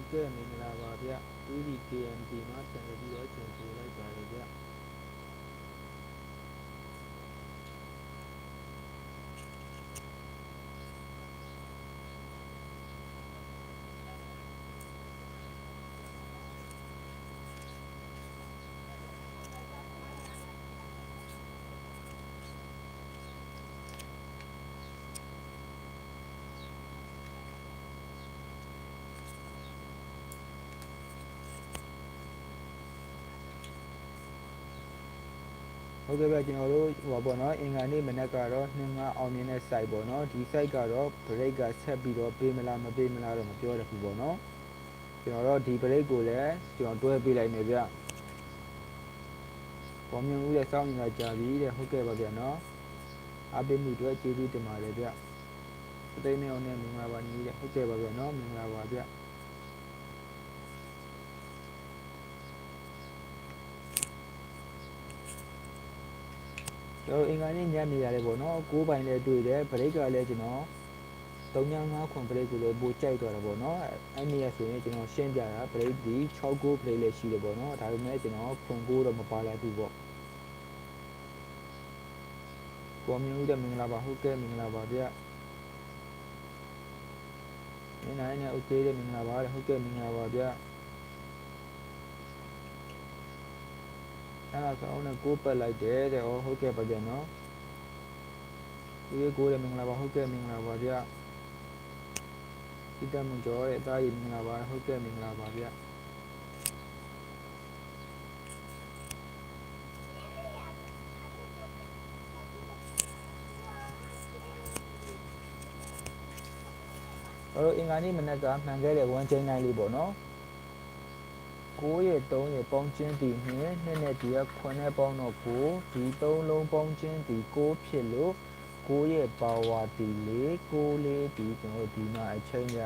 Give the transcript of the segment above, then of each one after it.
ဟုတ်ကဲ့မင်္ဂလာပါဗျဦးဒီ KMT မှာပြန်လည်ပြီးတော့ကျင်ပြလိုက်ပါတယ်ဗျ ဟုတ်ကဲ့ဗျကျွန်တော်တို့ဟိုပါပေါ့နော်အင်္ဂါနေ့မနက်ကတော့နှင်းငါအောင်မြင်တဲ့ site ပေါ့နော်ဒီ site ကတော့ break ကဆက်ပြီးတော့ပေးမလားမပေးမလားတော့မပြောရဘူးပေါ့နော်ကျွန်တော်တို့ဒီ break ကိုလည်းကျွန်တော်တွဲပေးလိုက်နေဗျပေါ်မြင်ဦးတဲ့စောင့်နေတာကြာပြီတဲ့ဟုတ်ကဲ့ပါဗျနော်အားပေးမှုတွေကျေးဇူးတင်ပါတယ်ဗျအသိနေအောင်နဲ့မင်္ဂလာပါညီတဲ့ဟုတ်ကဲ့ပါဗျနော်မင်္ဂလာပါဗျ ကျွန်တော်အင်္ဂါနေ့ညနေရတယ်ပေါ့နော်ကိုးပိုင်လည်းတွေ့တယ်ဘရိတ်ကလည်းကျွန်တော်3.5ခွန်ဘရိတ်ကိုလည်းပိုကြိုက်သွားတာပေါ့နော်အဲ့နေရဆိုရင်ကျွန်တော်ရှင်းပြတာဘရိတ်ဒီ6ကိုဘရိတ်လည်းရှိတယ်ပေါ့နော်ဒါပေမဲ့ကျွန်တော်ခွန်ကိုတော့မပါလိုက်ဘူးပေါ့ကိုမျိုးတဲ့မင်္ဂလာပါဟုတ်ကဲ့မင်္ဂလာပါဗျ။နေနိုင်နေ okay တဲ့မင်္ဂလာပါဟုတ်ကဲ့မင်္ဂလာပါဗျ။ အဲ့ဒါဆိုအောင်နဲ့ကိုးပတ်လိုက်တယ်တဲ့ဩဟုတ်ကဲ့ပါဗျနော်ဒီကိုးတဲ့မင်္ဂလာပါဟုတ်ကဲ့မင်္ဂလာပါဗျဒီတမန်ကျော်ရဲ့အသားရည်မင်္ဂလာပါဟုတ်ကဲ့မင်္ဂလာပါဗျအဲ့တော့အင်္ဂါနေ့မနက်ကမှန်ခဲ့တဲ့1ချိန်တိုင်းလေးပေါ့နော် 9ရဲ့3ရဲ့ပေါင်းချင်းတည်2နှစ်နဲ့ဒီက9နဲ့ပေါင်းတော့9ဒီ3လုံးပေါင်းချင်းတည်6ဖြစ်လို့9ရဲ့ပါဝါတည်4 9လေးဒီကျွန်တော်တို့ဒီမှာအချိန်ရ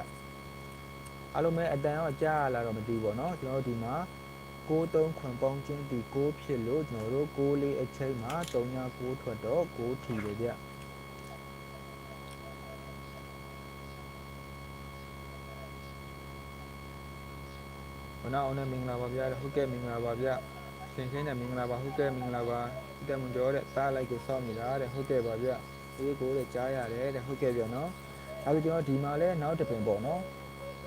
အားလုံးပဲအတန်တော့ကြားရလာတော့မသိဘူးပေါ့နော်ကျွန်တော်တို့ဒီမှာ6 3ခွန်ပေါင်းချင်းတည်6ဖြစ်လို့ကျွန်တော်တို့6လေးအချိန်မှာ3ည9ထွက်တော့6ထီတယ်ဗျ ဘနာအောင်နဲ့မင်္ဂလာပါဗျာဟုတ်ကဲ့မင်္ဂလာပါဗျာရှင်ခင်းနဲ့မင်္ဂလာပါဟုတ်ကဲ့မင်္ဂလာပါဒီတမန်ကျော်တဲ့သားလိုက်ကိုစောင့်နေတာတဲ့ဟုတ်ကဲ့ပါဗျာဒီကိုတဲ့ကြားရတယ်တဲ့ဟုတ်ကဲ့ဗျာနော်အဲဒါကျွန်တော်ဒီမှာလဲနောက်တစ်ပင်ပေါ့နော်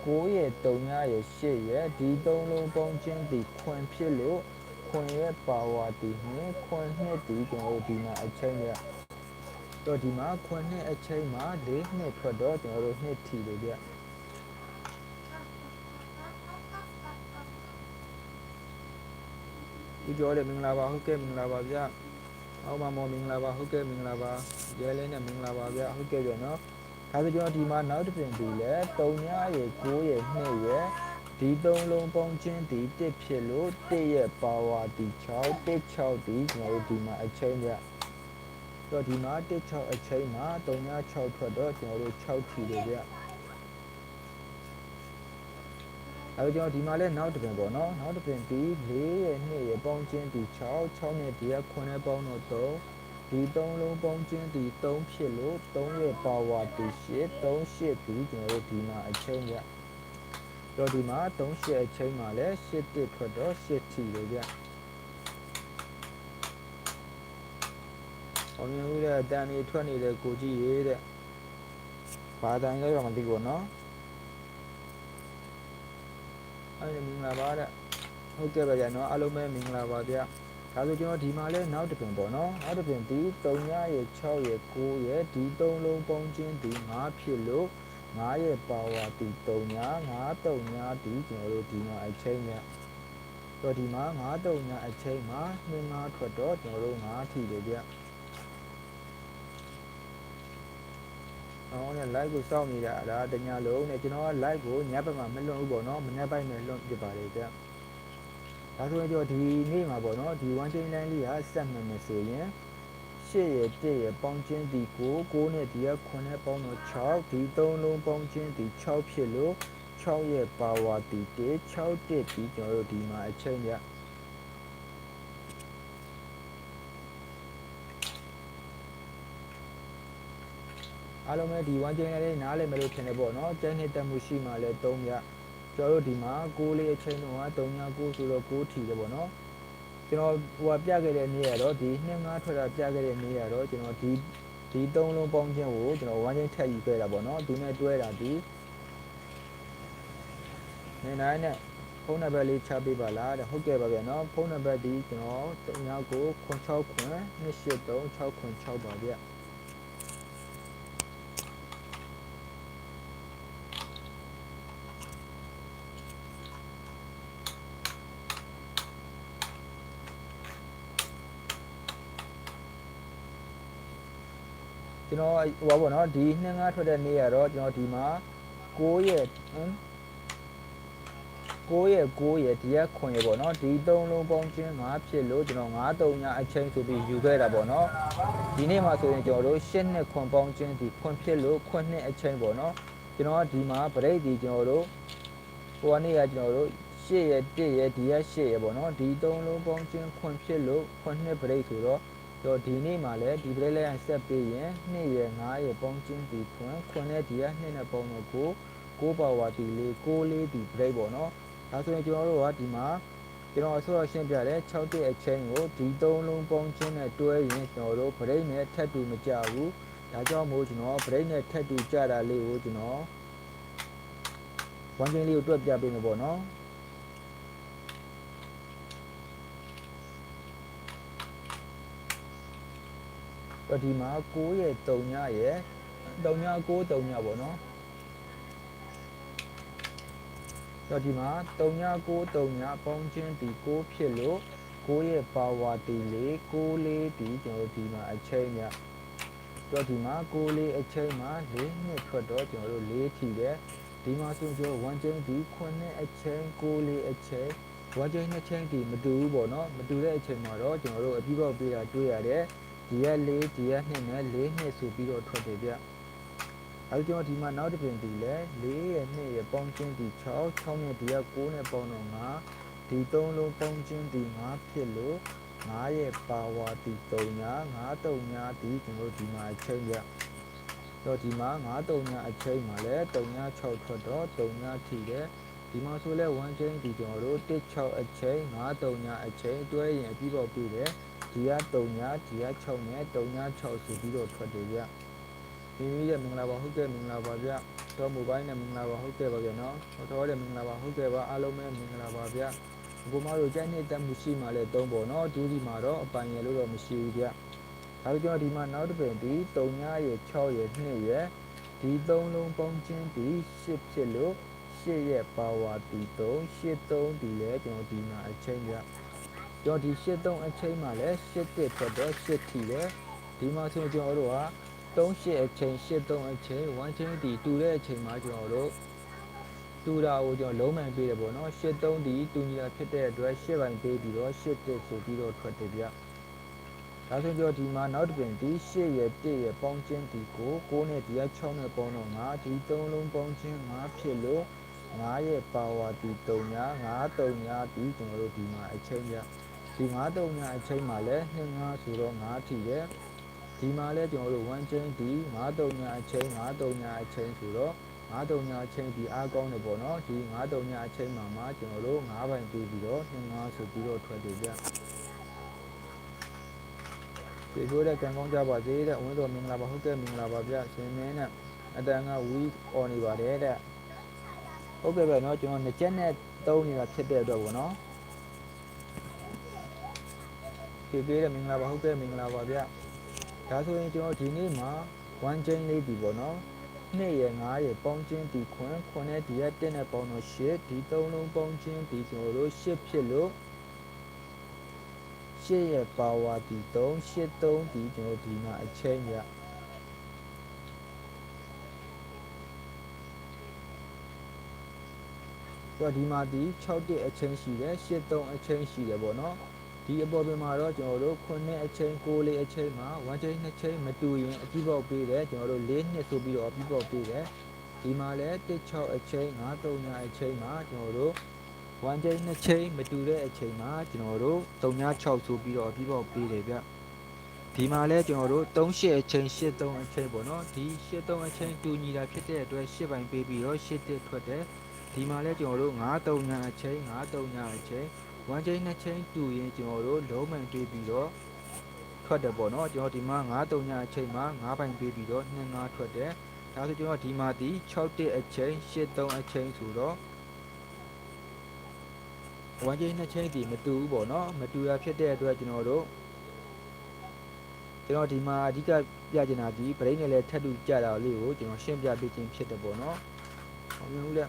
9ရဲ့3ရဲ့8ရဲ့ဒီ3လုံးပေါင်းချင်းဒီခွန်ဖြစ်လို့ခွန်ရဲ့ပါဝါဒီနဲ့ခွန်နှစ်ဒီကျွန်တော်တို့ဒီမှာအချိန်ရတော့ဒီမှာခွန်နှစ်အချိန်မှာ၄နှစ်ထွက်တော့ကျွန်တော်တို့နှစ်ထီလို့ဗျာ ဦးကျော်တဲ့မင်္ဂလာပါဟုတ်ကဲ့မင်္ဂလာပါဗျအောက်မှာမော်မင်္ဂလာပါဟုတ်ကဲ့မင်္ဂလာပါရဲလဲနဲ့မင်္ဂလာပါဗျဟုတ်ကဲ့ဗျနော်ဒါဆိုကျွန်တော်ဒီမှာနောက်တစ်ပြင်ဒီလဲ3ညရေ9ရေ2ရေဒီ3လုံးပေါင်းချင်းဒီ1ဖြစ်လို့1ရဲ့ပါဝါဒီ6 1 6ဒီကျွန်တော်တို့ဒီမှာအချိန်ဗျတော့ဒီမှာ1 6အချိန်မှာ3ည6ထွက်တော့ကျွန်တော်တို့6ထီတယ်ဗျ အဲကျွန်တော်ဒီမှာလဲနောက်တစ်ပင်ပေါ့နော်နောက်တစ်ပင်ဒီ4ရဲ့2ရဲ့ပေါင်းချင်းဒီ6 6နဲ့ဒီက9နဲ့ပေါင်းတော့3ဒီ3လုံးပေါင်းချင်းဒီ3ဖြစ်လို့3ရဲ့ပါဝါဒီ8 3 8ဒီကျွန်တော်တို့ဒီမှာအချင်းရတော့ဒီမှာ3 8အချင်းမှာလဲ8တစ်ထွက်တော့8ထီလေဗျအောင်မြင်ဦးတဲ့အတန်ကြီးထွက်နေတဲ့ကိုကြီးရေးတဲ့ဘာတန်လဲတော့မသိဘူးနော် အဲ့ဒါမင်္ဂလာပါတဲ့ဟုတ်ကဲ့ပါဗျာနော်အားလုံးပဲမင်္ဂလာပါဗျာဒါဆိုကျွန်တော်ဒီမှာလဲနောက်တစ်ပင်ပေါ့နော်နောက်တစ်ပင်ဒီ3ရရဲ့6ရဲ့9ရဲ့ဒီ3လုံးပေါင်းချင်းဒီ5ဖြစ်လို့9ရဲ့ပါဝါဒီ3ည9 3ညဒီကျွန်တော်တို့ဒီမှာအချိန်ညတော့ဒီမှာ9 3ညအချိန်မှာ2 5ထွက်တော့ကျွန်တော်တို့5ထီတယ်ဗျ အော်နဲ့ live ကိုစောင့်နေတာဒါတညာလုံးနဲ့ကျွန်တော်က live ကိုညဘက်မှာမလွတ်ဘူးပေါ့နော်မနေ့ပိုင်းနဲ့လွတ်ပြပါတယ်ဗျဒါဆိုရင်ကျွန်တော်ဒီနေ့မှာပေါ့နော်ဒီ one chain line လေးကဆက်မှန်မယ်ဆိုရင်8ရဲ့1ရဲ့ပေါင်းချင်းဒီ9 9နဲ့ဒီက9နဲ့ပေါင်းတော့6ဒီ3လုံးပေါင်းချင်းဒီ6ဖြစ်လို့6ရဲ့ပါဝါဒီ1 6တစ်ဒီကျွန်တော်တို့ဒီမှာအချိန်ပြ အားလုံးပဲဒီ one chain line လေးနားလည်မလို့ထင်တယ်ပေါ့နော်ကျန်းနှစ်တက်မှုရှိမှလဲ3ပြကျွန်တော်တို့ဒီမှာ6လေးအချိန်တော့39ဆိုတော့6ထီတယ်ပေါ့နော်ကျွန်တော်ဟိုပြခဲ့တဲ့နေ့ရတော့ဒီ2 5ထွက်တာပြခဲ့တဲ့နေ့ရတော့ကျွန်တော်ဒီဒီ3လုံးပေါင်းခြင်းကိုကျွန်တော်ဝမ်းချင်းထက်ယူခဲ့တာပေါ့နော်သူနဲ့တွဲတာဒီနေနိုင်နဲ့ဖုန်းနံပါတ်လေးချပေးပါလားတဲ့ဟုတ်ကဲ့ပါဗျာနော်ဖုန်းနံပါတ်ဒီကျွန်တော်39 96ခွန်း283 6ခွန်း6ပါဗျာ ကျွန်တော်ဟိုပါပေါ့နော်ဒီနှစ်ငါထွက်တဲ့နေ့ရတော့ကျွန်တော်ဒီမှာ6ရက်ဟမ်6ရက်6ရက်ဒီရက်9ရက်ပေါ့နော်ဒီသုံးလုံးပေါင်းချင်း5ဖြစ်လို့ကျွန်တော်9တုံညာအချိန်ဆိုပြီးယူခဲ့တာပေါ့နော်ဒီနေ့မှာဆိုရင်ကျွန်တော်တို့10နှစ်ခွန်ပေါင်းချင်းဒီခွန်ဖြစ်လို့ခွန်နှစ်အချိန်ပေါ့နော်ကျွန်တော်ဒီမှာဗရိတ်ဒီကျွန်တော်တို့ဟိုကနေရကျွန်တော်တို့8ရက်1ရက်ဒီရက်8ရက်ပေါ့နော်ဒီသုံးလုံးပေါင်းချင်းခွန်ဖြစ်လို့ခွန်နှစ်ဗရိတ်ဆိုတော့ တော့ဒီနေ့မှလည်းဒီပရိလေးရဆက်ပေးရင်2ရယ်5ရယ်ပေါင်းချင်းဒီခွန်းခွန်းနဲ့ဒီက2နဲ့ပေါင်းတော့ကို6ပါဝါတီလေး6လေးဒီပရိပေါ့နော်ဒါဆိုရင်ကျွန်တော်တို့ကဒီမှာကျွန်တော်အစောရှင်းပြတယ်6တက်အချင်းကိုဒီ3လုံးပေါင်းချင်းနဲ့တွဲရင်ကျွန်တော်တို့ပရိနဲ့ထက်တူမကြဘူးဒါကြောင့်မို့ကျွန်တော်ပရိနဲ့ထက်တူကြတာလေးကိုကျွန်တော်ဝမ်းချင်းလေးကိုတွက်ပြပေးမယ်ပေါ့နော် တော့ဒီမှာ6ရဲ့3ညရဲ့3ည6 3ညပေါ့နော်တော့ဒီမှာ3ည6 3ညပေါင်းချင်းဒီ6ဖြစ်လို့6ရဲ့ပါဝါတီလေး6လေးဒီကျွန်တော်ဒီမှာအချိန်ညတော့ဒီမှာ6လေးအချိန်မှာ၄နှစ်ထွက်တော့ကျွန်တော်တို့၄ထီတယ်ဒီမှာဆိုကျွန်တော်1ချိန်ဒီ9နှစ်အချိန်6လေးအချိန်1ချိန်2ချိန်ဒီမတူဘူးပေါ့နော်မတူတဲ့အချိန်မှာတော့ကျွန်တော်တို့အပြီးပေါက်ပေးတာတွေ့ရတယ် ဒီရက်၄ဒီရက်2နဲ့၄နှစ်ဆိုပြီးတော့ထွက်တယ်ဗျအဲကျွန်တော်ဒီမှာနောက်တစ်ပြင်ဒီလဲ၄ရက်2ရက်ပေါင်းချင်းဒီ6 6နဲ့ဒီရက်9နဲ့ပေါင်းတော့9ဒီ3လုံးပေါင်းချင်းဒီ9ဖြစ်လို့9ရက်ပါဝါဒီ3ညာ9 3ညာဒီကျွန်တော်ဒီမှာအချိန်ဗျတော့ဒီမှာ9 3ညာအချိန်မှာလဲ3ညာ6ထွက်တော့3ညာထိတယ်ဒီမှာဆိုလဲ1ချိန်ဒီကျွန်တော်တို့1 6အချိန်9 3ညာအချိန်တွဲရင်အပြီးပေါက်ပြီးတယ် ဒီက3ညဒီက6နဲ့3ည6ဆိုပြီးတော့ထွက်တယ်ဗျမိမိရဲ့မင်္ဂလာပါဟုတ်ကဲ့မင်္ဂလာပါဗျတော့မိုဘိုင်းနဲ့မင်္ဂလာပါဟုတ်ကဲ့ပါဗျနော်တော့တဲ့မင်္ဂလာပါဟုတ်ကဲ့ပါအားလုံးပဲမင်္ဂလာပါဗျဘုမတို့ကြိုက်နေတက်မှုရှိမှလည်းသုံးပေါ့နော်ဒူးဒီမှာတော့အပိုင်ရလို့တော့မရှိဘူးဗျဒါကြောင့်ဒီမှာနောက်တစ်ပင်ဒီ3ညရဲ့6ရဲ့2ရဲ့ဒီ3လုံးပေါင်းချင်းဒီ10ဖြစ်လို့10ရဲ့ပါဝါဒီ3 8 3ဒီလဲကျွန်တော်ဒီမှာအချိန်ဗျ ကျွန်တော်ဒီ83အချိန်မှလည်း81ထွက်တော့8ထီတယ်ဒီမှာဆိုရင်ကျွန်တော်တို့က38အချိန်83အချိန်1ချိန်ဒီတူတဲ့အချိန်မှာကျွန်တော်တို့တူတာကိုကျွန်တော်လုံးမှန်ပေးတယ်ပေါ့နော်83ဒီတူညီတာဖြစ်တဲ့အတွက်8ပိုင်းပေးပြီးတော့81ဆိုပြီးတော့ထွက်တယ်ဗျဒါဆိုကျွန်တော်ဒီမှာနောက်တစ်ပြင်ဒီ8ရဲ့1ရဲ့ပေါင်းချင်းဒီကို6နဲ့ဒီက6နဲ့ပေါင်းတော့5ဒီ3လုံးပေါင်းချင်း5ဖြစ်လို့9ရဲ့ပါဝါဒီ3ညာ9 3ညာဒီကျွန်တော်တို့ဒီမှာအချိန်ပြ ဒီ9တုံညာအချိန်မှာလည်း2 5ဆိုတော့9ထီတယ်ဒီမှာလည်းကျွန်တော်တို့1ချိန်ဒီ9တုံညာအချိန်9တုံညာအချိန်ဆိုတော့9တုံညာအချိန်ဒီအားကောင်းတယ်ပေါ့နော်ဒီ9တုံညာအချိန်မှာမှကျွန်တော်တို့9ပိုင်ပြီးပြီးတော့2 5ဆိုပြီးတော့ထွက်တယ်ဗျဒီလိုတဲ့ကံကောင်းကြပါစေတဲ့ဝင်းတော်မင်္ဂလာပါဟုတ်ကဲ့မင်္ဂလာပါဗျရှင်မင်းနဲ့အတန်ကဝီအော်နေပါတယ်တဲ့ဟုတ်ကဲ့ဗျနော်ကျွန်တော်နှစ်ချက်နဲ့သုံးနေတာဖြစ်တဲ့အတွက်ပေါ့နော်ဖြ ည့်ပေးတယ်မင်္ဂလာပါဟုတ်ကဲ့မင်္ဂလာပါဗျဒါဆိုရင်ကျွန်တော်ဒီနေ့မှာ1 chain လေးပြီပေါ့နော်2ရယ်5ရယ်ပေါင်းချင်းဒီခွန်းခွန်းနဲ့ဒီရက်1နဲ့ပေါင်းတော့8ဒီ3လုံးပေါင်းချင်းဒီကျွန်တော်တို့8ဖြစ်လို့8ရယ်ပါဝါဒီ3 8 3ဒီကျွန်တော်ဒီမှာအချိန်ရတော့ဒီမှာဒီ6တက်အချိန်ရှိတယ်8 3အချိန်ရှိတယ်ပေါ့နော် ဒီအပေါ်ပြင်မှာတော့ကျွန်တော်တို့9အချိန်6လေးအချိန်မှာ1ချိန်2ချိန်မတူရင်အပြီးပေါက်ပေးတယ်ကျွန်တော်တို့4နှစ်ဆိုပြီးတော့အပြီးပေါက်ပေးတယ်ဒီမှာလည်း16အချိန်9 3ညအချိန်မှာကျွန်တော်တို့1ချိန်2ချိန်မတူတဲ့အချိန်မှာကျွန်တော်တို့3ည6ဆိုပြီးတော့အပြီးပေါက်ပေးတယ်ဗျဒီမှာလည်းကျွန်တော်တို့38အချိန်83အချိန်ပေါ့နော်ဒီ83အချိန်တူညီတာဖြစ်တဲ့အတွက်8ပိုင်းပေးပြီးတော့8တက်ထွက်တယ်ဒီမှာလဲကျွန်တော်တို့9 3ညာအချိန်9 3ညာအချိန် 1ချိန်2ချိန်တူရင်ကျွန်တော်တို့လုံးမှန်တွေးပြီးတော့ထွက်တယ်ပေါ့နော်ကျွန်တော်ဒီမှာ9 3ညာအချိန်မှာ9ပိုင်ပေးပြီးတော့2 5ထွက်တယ်ဒါဆိုကျွန်တော်ဒီမှာဒီ6တစ်အချိန်8 3အချိန်ဆိုတော့1ချိန်2ချိန်ဒီမတူဘူးပေါ့နော်မတူတာဖြစ်တဲ့အတွက်ကျွန်တော်တို့ကျွန်တော်ဒီမှာအဓိကပြချင်တာဒီ brain နဲ့လည်းထပ်တူကြတာလေးကိုကျွန်တော်ရှင်းပြပေးခြင်းဖြစ်တယ်ပေါ့နော်။ဟုတ်ပြီဦးလ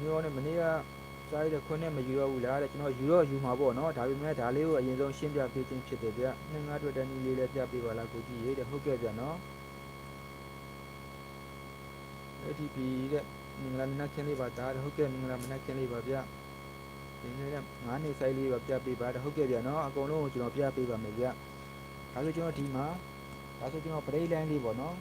မျိုးနဲ့မနေ့ကစားရတဲ့ခွန်းနဲ့မယူတော့ဘူးလားတဲ့ကျွန်တော်ယူတော့ယူမှာပေါ့နော်ဒါပေမဲ့ဒါလေးကိုအရင်ဆုံးရှင်းပြပေးခြင်းဖြစ်တယ်ဗျ။နှစ်ငါးတွေ့တဲ့နည်းလေးလည်းပြပေးပါလားကိုကြည့်ရေးတဲ့ဟုတ်ကဲ့ဗျနော်။ ATP တဲ့မင်္ဂလာမနက်ခင်းလေးပါဒါဟုတ်ကဲ့မင်္ဂလာမနက်ခင်းလေးပါဗျ။ဒီနေ့က9နှစ်ဆိုင်လေးပါပြပေးပါဟုတ်ကဲ့ဗျနော်အကုန်လုံးကိုကျွန်တော်ပြပေးပါမယ်ဗျဒါဆိုကျွန်တော်ဒီမှာဒါဆိုကျွန်တော် break line လေးပေါ့နော်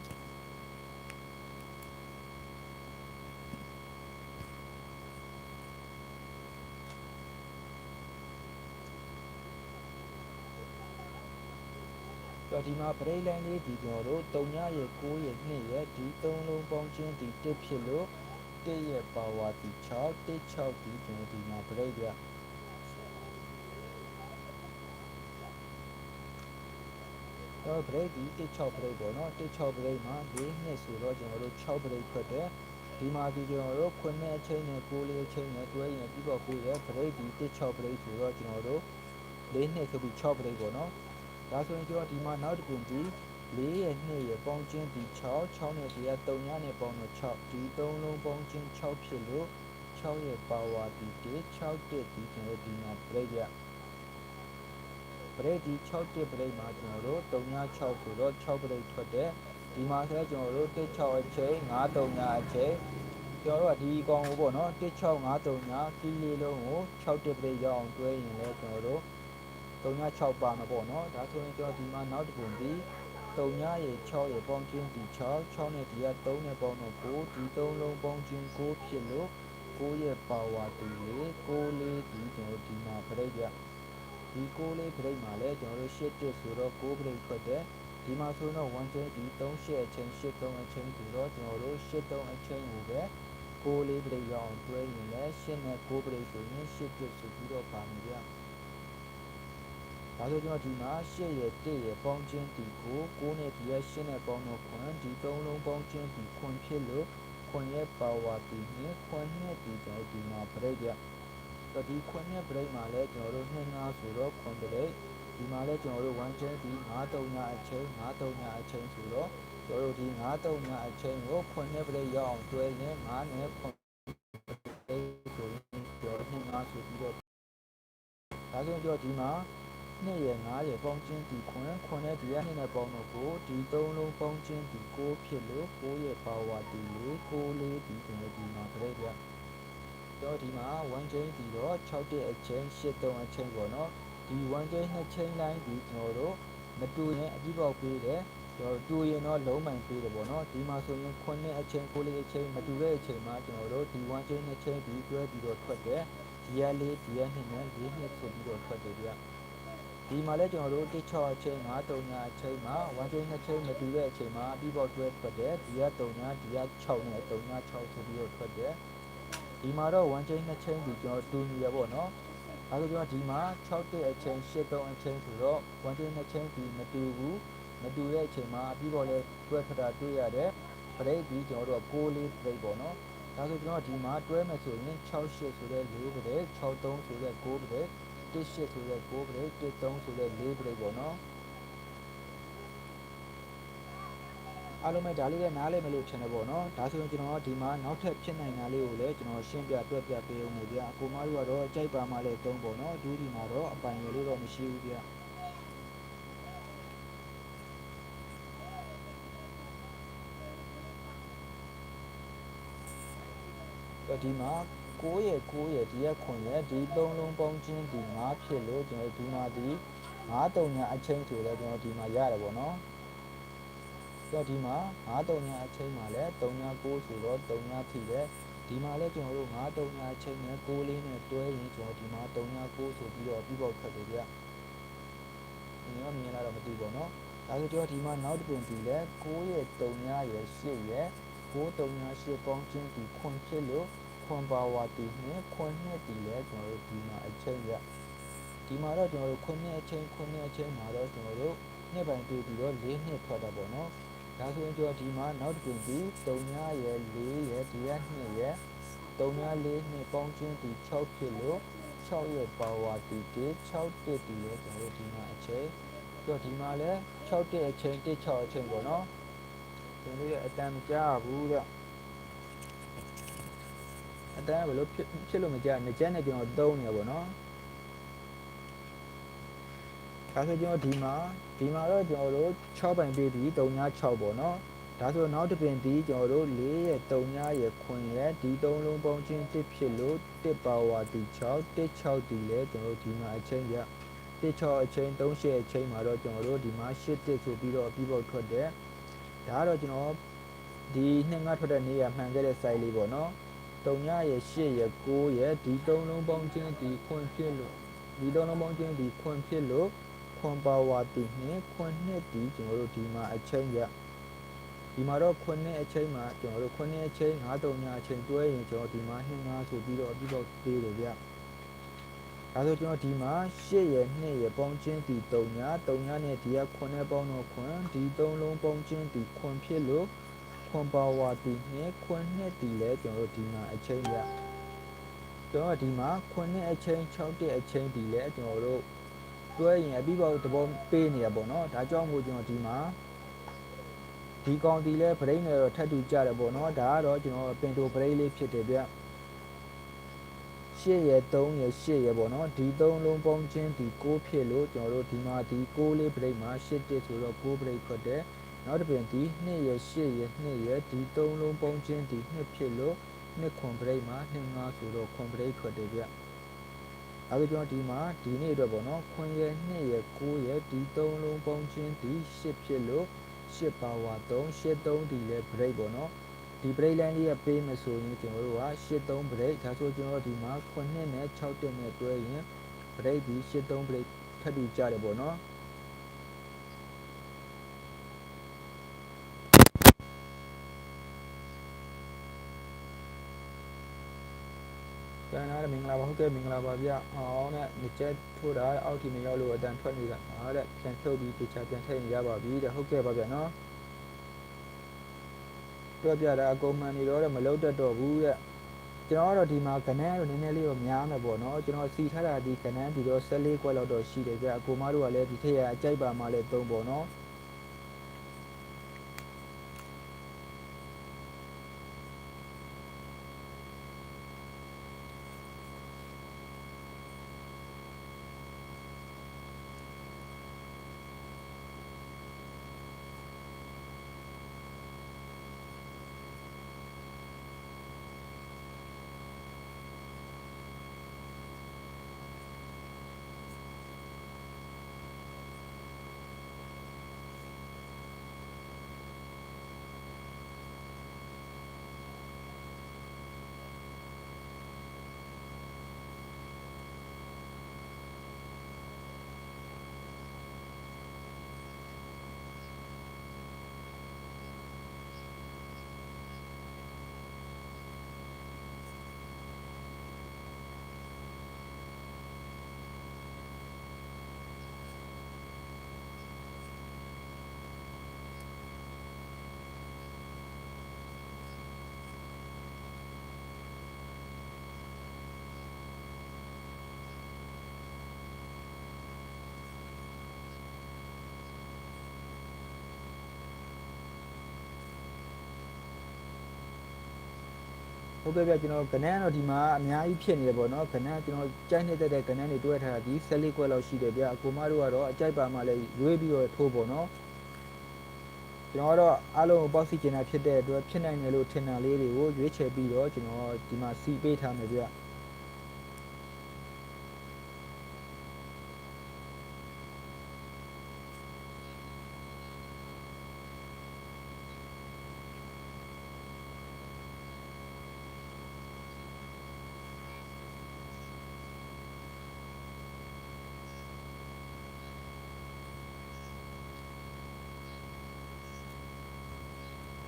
တော့ဒီမှာ break line လေးဒီကျွန်တော်တို့3ညရဲ့9ရဲ့2ရဲ့ဒီ3လုံးပေါင်းချင်းဒီ1ဖြစ်လို့1ရဲ့ power ဒီ6 1 6ဒီကျွန်တော်ဒီမှာ break ရတော့ break ဒီ16 break ပေါ့နော်16 break မှာ၄နှစ်ဆိုတော့ကျွန်တော်တို့6 break ထွက်တယ်ဒီမှာဒီကျွန်တော်တို့9အချိန်နဲ့9လေးအချိန်နဲ့တွဲရင်ပြီးတော့ကိုရ break ဒီ16 break ဆိုတော့ကျွန်တော်တို့၄နှစ်ဆိုပြီး6 break ပေါ့နော် ဒါဆိုရင်ကျွန်တော်ဒီမှာနောက်တစ်ခုဒီ၄ရဲ့2ရဲ့ပေါင်းချင်းဒီ6 6နဲ့ဒီက3ညနဲ့ပေါင်းတော့6ဒီ3လုံးပေါင်းချင်း6ဖြစ်လို့6ရဲ့ power ဒီ1 6တက်ဒီကျွန်တော်ဒီမှာ break ရ break ဒီ6တက် break မှာကျွန်တော်တို့3ည6ဆိုတော့6 break ထွက်တယ်ဒီမှာဆိုကျွန်တော်တို့1 6အချိန်9 3ညအချိန်ကျွန်တော်တို့ကဒီကောင်ကိုပေါ့နော်1 6 5 3ညကီလေးလုံးကို6တက် break ရအောင်တွဲရင်လည်းကျွန်တော်တို့ 3ည6ပါမှာပေါ့နော်ဒါဆိုရင်ကျွန်တော်ဒီမှာနောက်တစ်ပုံဒီ3ညရေ6ရေပေါင်းချင်းဒီ6 6နဲ့ဒီက3နဲ့ပေါင်းတော့9ဒီ3လုံးပေါင်းချင်း9ဖြစ်လို့9ရဲ့ power တူလေ9လေးဒီကျွန်တော်ဒီမှာ break ရဒီ9လေး break မှာလဲကျွန်တော်တို့8တက်ဆိုတော့9 break ထွက်တယ်ဒီမှာဆိုတော့1ချိန်ဒီ3 8အချိန်8 3အချိန်ဆိုတော့ကျွန်တော်တို့8 3အချိန်ကိုပဲ9လေး break ရအောင်တွဲရင်လဲ8နဲ့9 break ဆိုရင်8တက်ဆိုပြီးတော့ပါနေကြ ဒါဆိုကျွန်တော်ဒီမှာ8ရဲ့1ရဲ့ပေါင်းချင်းဒီကို9နဲ့ဒီရဲ့8နဲ့ပေါင်းတော့9ဒီ3လုံးပေါင်းချင်းဒီ9ဖြစ်လို့9ရဲ့ power ဒီနဲ့9နဲ့ဒီကျွန်တော်ဒီမှာ break ရတော့ဒီ9နဲ့ break မှာလဲကျွန်တော်တို့2 5ဆိုတော့9 break ဒီမှာလဲကျွန်တော်တို့1 chain ဒီ9 3ညအချိန်9 3ညအချိန်ဆိုတော့ကျွန်တော်တို့ဒီ9 3ညအချိန်ကို9နဲ့ break ရအောင်တွဲရင်9နဲ့9 break ဆိုရင်ကျွန်တော်2 5ဆိုပြီးတော့ဒါဆိုရင်ကျွန်တော်ဒီမှာ 2ရယ်9ရယ်ပေါင်းချင်းဒီခွန်ခွန်နဲ့ဒီက2နဲ့ပေါင်းတော့ကိုဒီ3လုံးပေါင်းချင်းဒီ6ဖြစ်လို့6ရယ် power ဒီလေး6လေးဒီကျွန်တော်ဒီမှာပြည့်ပြတော့ဒီမှာ1 chain ဒီတော့6တဲ့အချိန်8 3အချိန်ပေါ့နော်ဒီ1 chain 2 chain line ဒီကျွန်တော်တို့မတူရင်အကြည့်ပေါက်ပေးတယ်ကျွန်တော်တူရင်တော့လုံးမှန်ပေးတယ်ပေါ့နော်ဒီမှာဆိုရင်9အချိန်9လေးအချိန်မတူတဲ့အချိန်မှာကျွန်တော်တို့ဒီ1 chain 2 chain ဒီတွဲပြီးတော့ထွက်တယ်ဒီရလေးဒီရ2နဲ့4နှစ်ဆိုပြီးတော့ထွက်တယ်ဗျ ဒီမှာလည်းကျွန်တော်တို့1 6အချိန်5 3ညအချိန်မှာ1 chain 2 chain မတူတဲ့အချိန်မှာပြီးပေါက်တွဲထွက်တယ်ဒီရ3ညဒီရ6နဲ့3ည6ဆိုပြီးတော့ထွက်တယ်ဒီမှာတော့1 chain 2 chain ဒီကျွန်တော်တူညီရပေါ့နော်အဲဒါကြောင့်ဒီမှာ6တဲ့အချိန်8 3အချိန်ဆိုတော့1 chain 2 chain ဒီမတူဘူးမတူတဲ့အချိန်မှာပြီးတော့လဲတွဲထွက်တာတွေ့ရတယ် break ဒီကျွန်တော်တို့က6လေး break ပေါ့နော်ဒါဆိုကျွန်တော်ဒီမှာတွဲမယ်ဆိုရင်68ဆိုတဲ့4 break 63ဆိုတဲ့9 break 18ဆိုတဲ့9 break 13ဆိုတဲ့4 break ပေါ့နော်အားလုံးပဲဒါလေးလည်းနားလည်မလို့ချင်တယ်ပေါ့နော်ဒါဆိုရင်ကျွန်တော်ကဒီမှာနောက်ထပ်ဖြစ်နိုင်တာလေးကိုလည်းကျွန်တော်ရှင်းပြတွက်ပြပေးအောင်လို့ဗျာအကိုမတို့ကတော့ကြိုက်ပါမှလည်းတုံးပေါ့နော်ဒူးဒီမှာတော့အပိုင်ရလို့တော့မရှိဘူးဗျာတော့ဒီမှာ 9ရဲ့9ရဲ့ဒီရက်9ရဲ့ဒီ3လုံးပေါင်းချင်းဒီ5ဖြစ်လို့ကျွန်တော်ဒီမှာဒီ9တုံညာအချင်းဆိုတော့ကျွန်တော်ဒီမှာရတယ်ပေါ့နော်ဆိုတော့ဒီမှာ9တုံညာအချင်းမှာလည်း3ညာ9ဆိုတော့3ညာထိတယ်ဒီမှာလည်းကျွန်တော်တို့9တုံညာအချင်းနဲ့6လေးနဲ့တွဲရင်ကျွန်တော်ဒီမှာ3ညာ9ဆိုပြီးတော့ပြီးပေါက်ထွက်တယ်ဗျ။ဒီတော့မြင်လာတော့မသိဘူးပေါ့နော်။ဒါဆိုကျွန်တော်ဒီမှာနောက်တစ်ပင်ဒီလဲ9ရဲ့3ရဲ့8ရဲ့9 3 8ပေါင်းချင်းဒီခွန်ဖြစ်လို့ ခွန်ပါဝါတီနဲ့ခွန်နှစ်ဒီလဲကျွန်တော်တို့ဒီမှာအချိန်ရဒီမှာတော့ကျွန်တော်တို့ခွန်နှစ်အချိန်ခွန်နှစ်အချိန်မှာတော့ကျွန်တော်တို့နှစ်ပိုင်းတွေ့ပြီးတော့၄နှစ်ထွက်တာပေါ့နော်ဒါဆိုရင်ကျွန်တော်ဒီမှာနောက်တစ်ပင်ဒီ3ရဲ့4ရဲ့ဒီက2ရဲ့3 4 4နှစ်ပေါင်းချင်းဒီ6ဖြစ်လို့6ရဲ့ပါဝါတီ1 6တစ်ဒီလဲကျွန်တော်တို့ဒီမှာအချိန်ပြီးတော့ဒီမှာလဲ6တဲ့အချိန်1 6အချိန်ပေါ့နော်ကျွန်တော်တို့ရဲ့အတန်မကြားဘူးတဲ့ အတန်ကဘယ်လိုဖြစ်ဖြစ်လို့မကြားငကြက်နဲ့ကျွန်တော်တုံးနေရပေါ့နော်ဒါဆိုကျွန်တော်ဒီမှာဒီမှာတော့ကျွန်တော်တို့6ပိုင်ပေးပြီး3ည6ပေါ့နော်ဒါဆိုနောက်တစ်ပင်ဒီကျွန်တော်တို့4ရဲ့3ညရဲ့ခွင်ရဲ့ဒီ3လုံးပေါင်းချင်း1ဖြစ်လို့1ပါဝါဒီ6 1 6ဒီလဲကျွန်တော်တို့ဒီမှာအချိန်ရ1 6အချိန်3 8အချိန်မှာတော့ကျွန်တော်တို့ဒီမှာ8 1ဆိုပြီးတော့ပြီးပေါက်ထွက်တယ်ဒါကတော့ကျွန်တော်ဒီနှစ်ငါထွက်တဲ့နေရာမှန်ခဲ့တဲ့ site လေးပေါ့နော် 3ညရဲ့8ရဲ့9ရဲ့ဒီ3လုံးပေါင်းချင်းဒီခွင်ဖြစ်လို့ဒီ3လုံးပေါင်းချင်းဒီခွင်ဖြစ်လို့ခွန်ပါဝါတီနဲ့ခွန်နှစ်ဒီကျွန်တော်တို့ဒီမှာအချိန်ရဒီမှာတော့ခွန်နှစ်အချိန်မှာကျွန်တော်တို့ခွန်နှစ်အချိန်9 3ညအချိန်တွဲရင်ကျွန်တော်ဒီမှာ2 5ဆိုပြီးတော့ပြီးတော့ပေးတယ်ဗျဒါဆိုကျွန်တော်ဒီမှာ8ရဲ့2ရဲ့ပေါင်းချင်းဒီ3ည3ညနဲ့ဒီကခွန်နဲ့ပေါင်းတော့ခွန်ဒီ3လုံးပေါင်းချင်းဒီခွန်ဖြစ်လို့ ခွန်ပါဝါတီနဲ့ခွန်နှစ်ဒီလဲကျွန်တော်တို့ဒီမှာအချိန်ရကျွန်တော်ဒီမှာခွန်နှစ်အချိန်6တဲ့အချိန်ဒီလဲကျွန်တော်တို့တွဲရင်အပြီးပေါက်သဘောပေးနေရပေါ့နော်ဒါကြောင့်မို့ကျွန်တော်ဒီမှာဒီကောင်ဒီလဲဗရိတ်နဲ့တော့ထပ်တူကြတယ်ပေါ့နော်ဒါကတော့ကျွန်တော်ပင်တိုဗရိတ်လေးဖြစ်တယ်ဗျရှစ်ရယ်3ရယ်8ရယ်ပေါ့နော်ဒီ3လုံးပေါင်းချင်းဒီ6ဖြစ်လို့ကျွန်တော်တို့ဒီမှာဒီ6လေးဗရိတ်မှာ8တစ်ဆိုတော့6ဗရိတ်ထွက်တယ် နောက်တစ်ပြင်ဒီ2ရယ်8ရယ်2ရယ်ဒီ3လုံးပေါင်းချင်းဒီ2ဖြစ်လို့2ခွန်ဗရိတ်မှာ2 5ဆိုတော့ခွန်ဗရိတ်ထွက်တယ်ဗျအဲဒါကျွန်တော်ဒီမှာဒီနေ့အတွက်ပေါ့နော်ခွန်ရယ်2ရယ်9ရယ်ဒီ3လုံးပေါင်းချင်းဒီ10ဖြစ်လို့10ပါဝါ3 83ဒီလဲ break ပေါ့နော်ဒီ break line လေးကပေးမယ်ဆိုရင်ကျွန်တော်တို့က83 break ဒါဆိုကျွန်တော်တို့ဒီမှာ9နဲ့6တက်နဲ့တွဲရင် break ဒီ83 break ထပ်တူကြတယ်ပေါ့နော် ကျန်တာမင်္ဂလာပါဟုတ်ကဲ့မင်္ဂလာပါဗျအောင်နဲ့ငကြက်ထိုးတာအောက်ထိမရောက်လို့အတန်ထွက်နေတာဟာတဲ့ပြန်ဖြုတ်ပြီးတခြားပြန်ထည့်ရင်ရပါပြီတဲ့ဟုတ်ကဲ့ပါဗျနော်တွက်ပြတာအကုန်မှန်နေတော့မလုံးတတ်တော့ဘူးတဲ့ကျွန်တော်ကတော့ဒီမှာကနန်းတော့နည်းနည်းလေးတော့များမယ်ပေါ့နော်ကျွန်တော်စီထားတာဒီကနန်းဒီတော့14ခွက်လောက်တော့ရှိတယ်ဗျအကိုမတို့ကလည်းဒီထက်ရအကြိုက်ပါမှလည်းသုံးပေါ့နော် ဟုတ်ကဲ့ဗျကျွန်တော်ကနန်းကတော့ဒီမှာအများကြီးဖြစ်နေတယ်ပေါ့နော်ကနန်းကျွန်တော်ကြိုက်နေတဲ့တဲ့ကနန်းတွေတွဲထားတာဒီ14ခွက်လောက်ရှိတယ်ဗျအကိုမတို့ကတော့အကြိုက်ပါမှလည်းရွေးပြီးတော့ထိုးပေါ့နော်ကျွန်တော်ကတော့အားလုံးပေါက်စီကျင်တာဖြစ်တဲ့အတွက်ဖြစ်နိုင်တယ်လို့ထင်တာလေးတွေကိုရွေးချယ်ပြီးတော့ကျွန်တော်ဒီမှာစီပေးထားမယ်ဗျ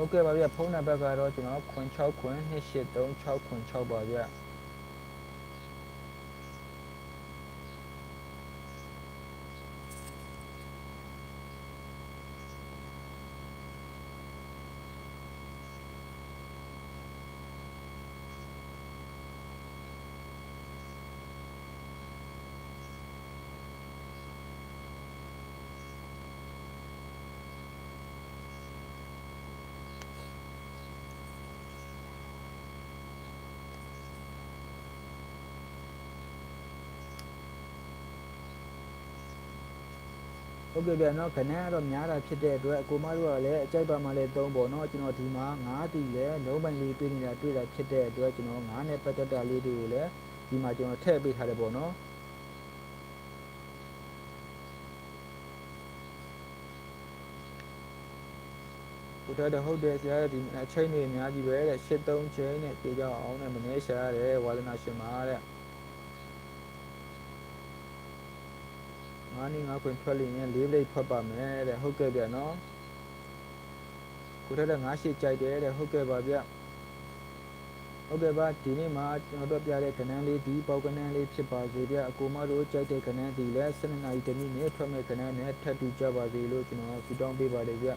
ဟုတ်ကဲ့ပါဗျဖုန်းနံပါတ်ကတော့ကျွန်တော်96ခွင်283 6ခွင်6ပါဗျ ဟုတ်ကဲ့ဗျာနော်ခဏကတော့များတာဖြစ်တဲ့အတွက်အကိုမတို့ကလည်းအကြိုက်ပါမှလည်းသုံးပေါ့နော်ကျွန်တော်ဒီမှာ9တီလည်းလုံးပိုင်လေးတွေ့နေတာတွေ့တာဖြစ်တဲ့အတွက်ကျွန်တော်9နဲ့ပတ်သက်တာလေးတွေကိုလည်းဒီမှာကျွန်တော်ထည့်ပေးထားတယ်ပေါ့နော်ဟုတ်တယ်ဟုတ်တယ်ဆရာဒီအချိန်တွေအများကြီးပဲတဲ့83ချိန်နဲ့ပြေကြအောင်နဲ့မနေရှာရတယ်ဝါသနာရှင်ပါတဲ့ ငါးနေငါးခွင်ထွက်လိမ့်ရင်လေးလိပ်ထွက်ပါမယ်တဲ့ဟုတ်ကဲ့ဗျနော်ကိုထက်တဲ့ငါးရှိကြိုက်တယ်တဲ့ဟုတ်ကဲ့ပါဗျဟုတ်ကဲ့ပါဒီနေ့မှာကျွန်တော်တို့ပြတဲ့ကဏ္ဍလေးဒီပေါက်ကဏ္ဍလေးဖြစ်ပါစေဗျအကိုမတို့ကြိုက်တဲ့ကဏ္ဍဒီလဲ12နာရီတမိနစ်ထွက်မဲ့ကဏ္ဍနဲ့ထပ်တူကြပါစေလို့ကျွန်တော်ဆုတောင်းပေးပါတယ်ဗျ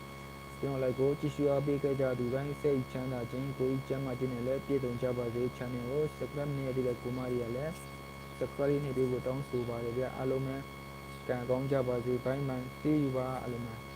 ကျွန်တော်လည်းကိုကြည့်ရှုအားပေးခဲ့ကြသူတိုင်းစိတ်ချမ်းသာခြင်းကိုယ်ကျမ်းမာခြင်းနဲ့လည်းပြည့်စုံကြပါစေ channel ကို subscribe နေရတဲ့ကိုမကြီးကလည်း subscribe နေပြီးကိုတောင်းဆိုပါတယ်ဗျအားလုံးပဲ ကံကောင်းကြပါစေဘိုင်းမိုင်တီးယူပါအလုံးပါ